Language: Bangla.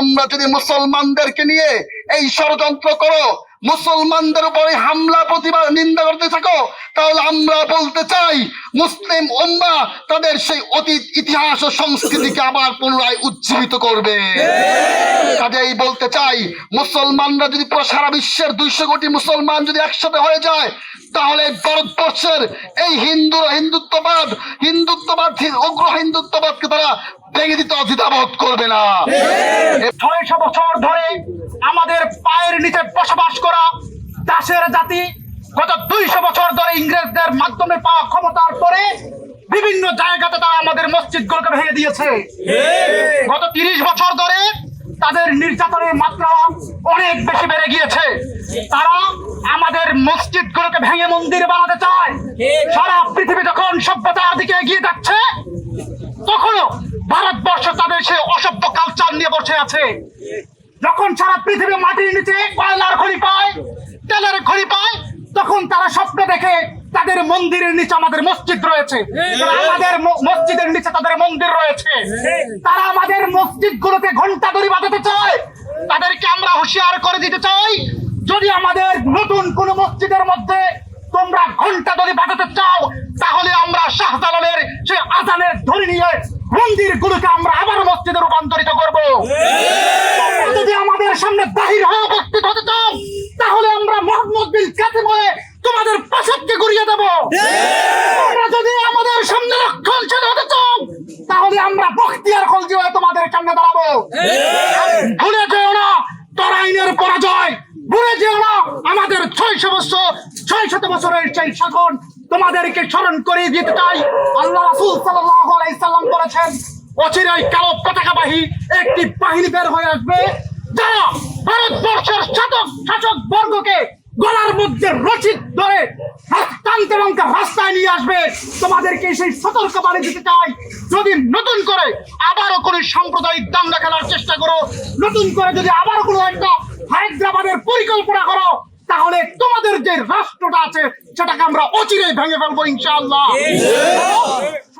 তোমরা যদি মুসলমানদেরকে নিয়ে এই ষড়যন্ত্র করো মুসলমানদের উপরে হামলা, প্রতিবাদ, নিন্দা করতে থাকো, তাহলে আমরা বলতে চাই, মুসলিম উম্মা তাদের সেই অতীত, ইতিহাস ও সংস্কৃতিকে আবার পুনরায় উজ্জীবিত করবে। কাজেই বলতে চাই, মুসলমানরা যদি পুরো সারা বিশ্বের দুইশো কোটি মুসলমান যদি একসাথে হয়ে যায়, তাহলে ভারতবর্ষের এই হিন্দু হিন্দুত্ববাদ হিন্দুত্ববাদ, উগ্র হিন্দুত্ববাদকে তারা ভেঙে দিতে অধিতাবোধ করবে না। ছয়শো বছর ধরে আমাদের পায়ের নিচে বসবাস করা দাসের জাতি গত দুইশো বছর ধরে ইংরেজদের মাধ্যমে পাওয়া ক্ষমতার পরে বিভিন্ন জায়গাতে তারা আমাদের মসজিদগুলোকে ভেঙে দিয়েছে। গত তিরিশ বছর ধরে তাদের নির্যাতনের মাত্রা অনেক বেশি বেড়ে গিয়েছে। তারা আমাদের মসজিদগুলোকে ভেঙে মন্দির বানাতে চায়। সারা পৃথিবী যখন সভ্যতার দিকে এগিয়ে যাচ্ছে, তখনও ভারতবর্ষ তাদের সে অসভ্য কালচার নিয়ে বসে আছে। যখন সারা পৃথিবী মাটির নিচে কয়লার খনি পায়, তেলের খনি পায়, তখন তারা স্বপ্ন দেখে তাদের মন্দিরের নিচে আমাদের মসজিদ রয়েছে। আমাদের মসজিদের নিচে তাদের মন্দির রয়েছে। তারা আমাদের মসজিদ গুলোতে ঘণ্টা দড়ি বাঁধাতে চায়। তাদেরকে আমরা হুঁশিয়ার করে দিতে চাই। যদি আমাদের নতুন কোন মসজিদের মধ্যে তোমরা ঘণ্টা দড়ি বাঁধাতে চাও, তাহলে আমরা শাহজালালের সেই আজানের ধরে নিয়ে মন্দির গুলোকে আমরা আবার মসজিদে রূপান্তরিত করব। যদি আমাদের সামনে বাহির হয়ে উপস্থিত হতে চাও তাহলে আমরা মোহাম্মদ বিন কাসিম হয়ে তোমাদের পাশাদকে ঘুরিয়ে দেব। তোমরা যদি আমাদের সামনে রক্ষণশীল হতে চাও তাহলে আমরা বখতিয়ার খলজি হয়ে তোমাদের সামনে দাঁড়াবো। ভুলে যেও না তরাইনের পরাজয়। ভুলে যেও না আমাদের ছয়শো বছর ছয় শত বছরের সেই শাসন তোমাদেরকে স্মরণ করে দিতে চাই। আল্লাহ রাসূল সাল্লাম বলেছেন অচিরেই কালো পতাকাবাহী একটি বাহিনী বের হয়ে আসবে, যারা ভারতবর্ষের শাসক শাসক বর্গকে গলার মধ্যে রচিত ধরে রাস্তান্তে লঙ্কা রাস্তায় নিয়ে আসবে। তোমাদেরকে সেই সতর্ক বাণী দিতে চাই, যদি নতুন করে আবারও কোনো সাম্প্রদায়িক দাঙ্গা খেলার চেষ্টা করো, নতুন করে যদি আবারও কোনো একটা হায়দ্রাবাদের পরিকল্পনা করো তাহলে তোমাদের যে রাষ্ট্রটা আছে সেটাকে আমরা অচিরেই ভেঙে ফেলব ইনশাআল্লাহ।